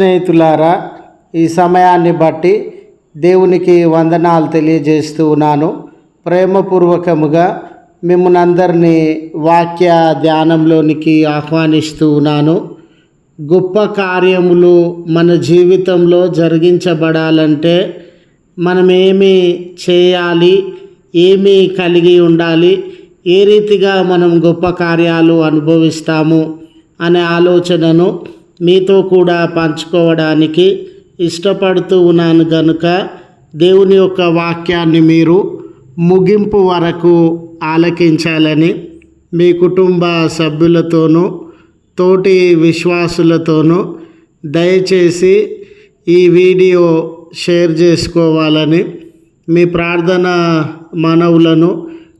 స్నేహితులారా ఈ సమయాన్ని బట్టి దేవునికి వందనాలు తెలియజేస్తూ ఉన్నాను. ప్రేమపూర్వకముగా మిమ్మల్ని అందరినీ వాక్య ధ్యానంలోనికి ఆహ్వానిస్తూ ఉన్నాను. గొప్ప కార్యములు మన జీవితంలో జరిగించబడాలంటే మనం ఏమి చేయాలి ఏమి కలిగి ఉండాలి ఏ రీతిగా మనం గొప్ప కార్యాలు అనుభవిస్తాము అనే ఆలోచనను మీతో కూడా పంచుకోవడానికి ఇష్టపడుతూ ఉన్నాను గనుక దేవుని యొక్క వాక్యాన్ని మీరు ముగింపు వరకు ఆలకించాలని మీ కుటుంబ సభ్యులతోనూ తోటి విశ్వాసులతోనూ దయచేసి ఈ వీడియో షేర్ చేసుకోవాలని మీ ప్రార్థన మనవులను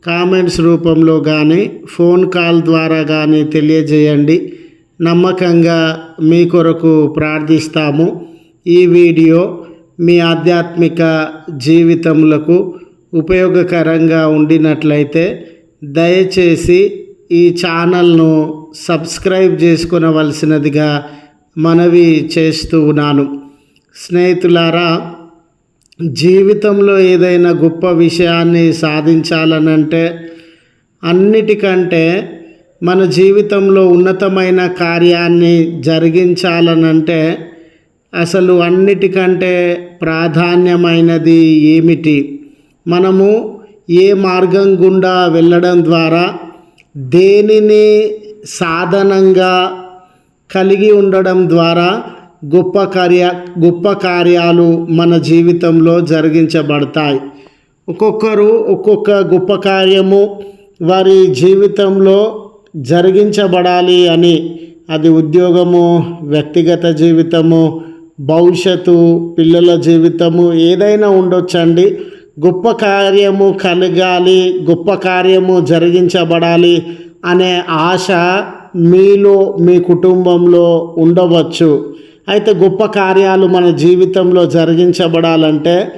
కామెంట్స్ రూపంలో కానీ ఫోన్ కాల్ ద్వారా కానీ తెలియజేయండి. నమ్మకంగా మీ కొరకు ప్రార్థిస్తాము. ఈ వీడియో మీ ఆధ్యాత్మిక జీవితములకు ఉపయోగకరంగా ఉండినట్లయితే దయచేసి ఈ ఛానల్ను సబ్స్క్రైబ్ చేసుకునవలసినదిగా మనవి చేస్తూ ఉన్నాను. స్నేహితులారా జీవితంలో ఏదైనా గొప్ప విషయాన్ని సాధించాలనంటే అన్నిటికంటే మన జీవితంలో ఉన్నతమైన కార్యాన్ని జరిగించాలనంటే అసలు అన్నిటికంటే ప్రాధాన్యమైనది ఏమిటి? మనము ఏ మార్గం గుండా వెళ్ళడం ద్వారా దేనిని సాధనంగా కలిగి ఉండడం ద్వారా గొప్ప కార్య గొప్ప కార్యాలు మన జీవితంలో జరిగించబడతాయి. ఒక్కొక్కరు ఒక్కొక్క గొప్ప కార్యము వారి జీవితంలో జరిగించబడాలి అని అది ఉద్యోగము వ్యక్తిగత జీవితము భవిష్యత్తు పిల్లల జీవితము ఏదైనా ఉండొచ్చండి. గొప్ప కార్యము కలగాలి గొప్ప కార్యము జరిగించబడాలి అనే ఆశ మీలో మీ కుటుంబంలో ఉండవచ్చు. అయితే గొప్ప కార్యాలు మన జీవితంలో జరిగించబడాలంటే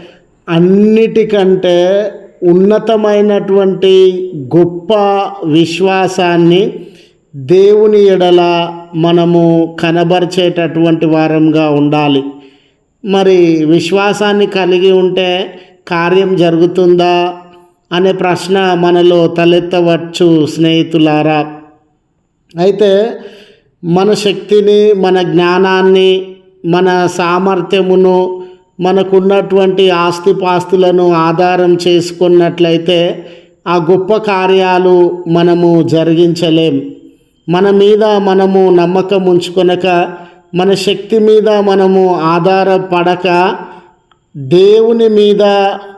అన్నిటికంటే ఉన్నతమైనటువంటి గొప్ప విశ్వాసాన్ని దేవుని ఎడల మనము కనబరిచేటటువంటి వారంగా ఉండాలి. మరి విశ్వాసాన్ని కలిగి ఉంటే కార్యం జరుగుతుందా అనే ప్రశ్న మనలో తలెత్తవచ్చు స్నేహితులారా. అయితే మన శక్తిని మన జ్ఞానాన్ని మన సామర్థ్యమును మనకున్నటువంటి ఆస్తిపాస్తులను ఆధారం చేసుకున్నట్లయితే ఆ గొప్ప కార్యాలు మనము జరిగించలేం. మన మీద మనము నమ్మకం ఉంచుకొనక మన శక్తి మీద మనము ఆధారపడక దేవుని మీద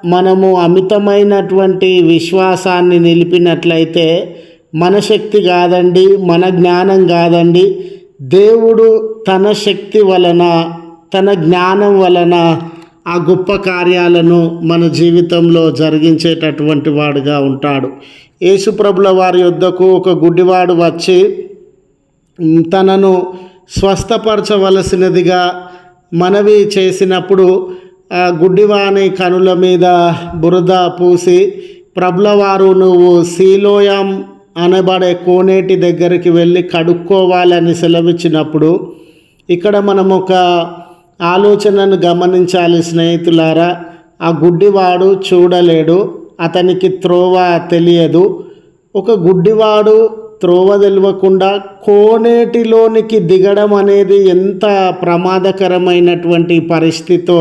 మనము అమితమైనటువంటి విశ్వాసాన్ని నిలిపినట్లయితే మన శక్తి కాదండి మన జ్ఞానం కాదండి. దేవుడు తన శక్తి వలన తన జ్ఞానం వలన ఆ గొప్ప కార్యాలను మన జీవితంలో జరిగించేటటువంటి వాడుగా ఉంటాడు. యేసుప్రభుల వారి యొద్దకు ఒక గుడ్డివాడు వచ్చి తనను స్వస్థపరచవలసినదిగా మనవి చేసినప్పుడు ఆ గుడ్డివాని కనుల మీద బురద పూసి ప్రభులవారు నువ్వు సీలోయం అనబడే కోనేటి దగ్గరికి వెళ్ళి కడుక్కోవాలని సెలవిచ్చినప్పుడు ఇక్కడ మనం ఒక ఆలోచనను గమనించాలి స్నేహితులారా. ఆ గుడ్డివాడు చూడలేడు అతనికి త్రోవ తెలియదు. ఒక గుడ్డివాడు త్రోవ తెలియకుండా కోనేటిలోనికి దిగడం అనేది ఎంత ప్రమాదకరమైనటువంటి పరిస్థితితో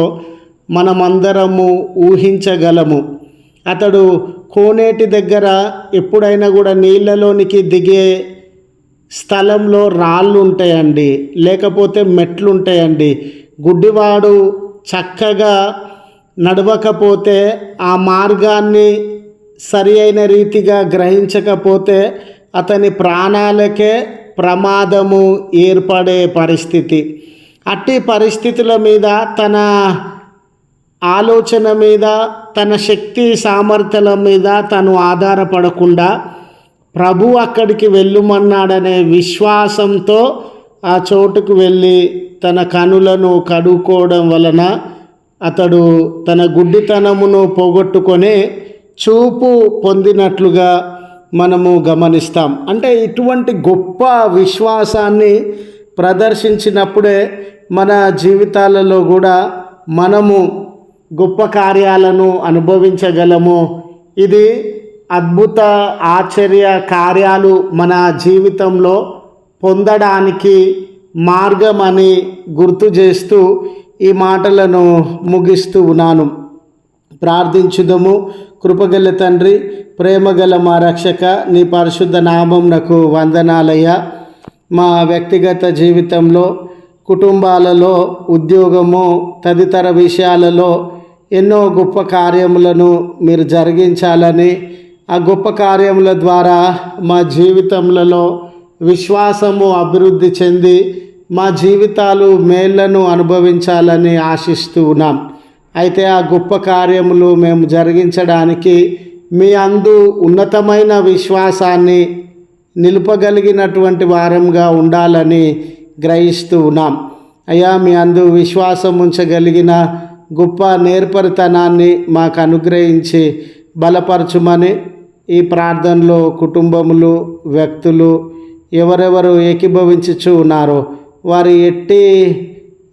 మనమందరము ఊహించగలము. అతడు కోనేటి దగ్గర ఎప్పుడైనా కూడా నీళ్ళలోనికి దిగే స్థలంలో రాళ్ళు ఉంటాయండి లేకపోతే మెట్లు ఉంటాయండి గుడ్డివాడు చక్కగా నడవకపోతే ఆ మార్గాన్ని సరి అయిన రీతిగా గ్రహించకపోతే అతని ప్రాణాలకే ప్రమాదము ఏర్పడే పరిస్థితి. అట్టి పరిస్థితుల మీద తన ఆలోచన మీద తన శక్తి సామర్థ్యాల మీద తను ఆధారపడకుండా ప్రభు అక్కడికి వెళ్ళుమన్నాడనే విశ్వాసంతో ఆ చోటుకు వెళ్ళి తన కనులను కడుక్కోవడం వలన అతడు తన గుడ్డితనమును పోగొట్టుకొని చూపు పొందినట్లుగా మనము గమనిస్తాం. అంటే ఇటువంటి గొప్ప విశ్వాసాన్ని ప్రదర్శించినప్పుడే మన జీవితాలలో కూడా మనము గొప్ప కార్యాలను అనుభవించగలము. ఇది అద్భుత ఆశ్చర్య కార్యాలు మన జీవితంలో పొందడానికి మార్గమని గుర్తు చేస్తూ ఈ మాటలను ముగిస్తూ ఉన్నాను. ప్రార్థించుదము. కృపగల తండ్రి ప్రేమగల మా రక్షక నీ పరిశుద్ధ నామం నాకు వందనాలయ్యా. మా వ్యక్తిగత జీవితంలో కుటుంబాలలో ఉద్యోగము తదితర విషయాలలో ఎన్నో గొప్ప కార్యములను మీరు జరిగించాలని ఆ గొప్ప కార్యముల ద్వారా మా జీవితములలో విశ్వాసము అభివృద్ధి చెంది మా జీవితాలు మేళ్ళను అనుభవించాలని ఆశిస్తూ ఉన్నాం. అయితే ఆ గొప్ప కార్యములు మేము జరిగించడానికి మీ అందు ఉన్నతమైన విశ్వాసాన్ని నిలుపగలిగినటువంటి వారంగా ఉండాలని గ్రహిస్తూ ఉన్నాం. అయ్యా మీ అందు విశ్వాసం ఉంచగలిగిన గొప్ప నేర్పరితనాన్ని మాకు అనుగ్రహించి బలపరచుమని ఈ ప్రార్థనలో కుటుంబములు వ్యక్తులు ఎవరెవరు ఏకీభవించుచు ఉన్నారో వారి ఎట్టి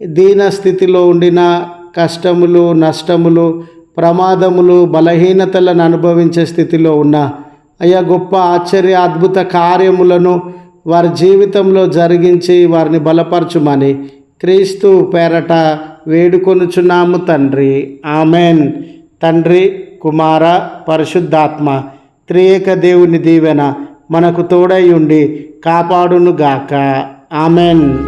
దీన స్థితిలో ఉండిన కష్టములు నష్టములు ప్రమాదములు బలహీనతలను అనుభవించే స్థితిలో ఉన్న అయ్యా గొప్ప ఆశ్చర్య అద్భుత కార్యములను వారి జీవితంలో జరిగించి వారిని బలపరచుమని క్రీస్తు పేరట వేడుకొనుచున్నాము తండ్రి. ఆమెన్. తండ్రి కుమార పరిశుద్ధాత్మ త్రియేక దేవుని దీవెన మనకు తోడై ఉండి కాపాడునుగాక. ఆమెన్.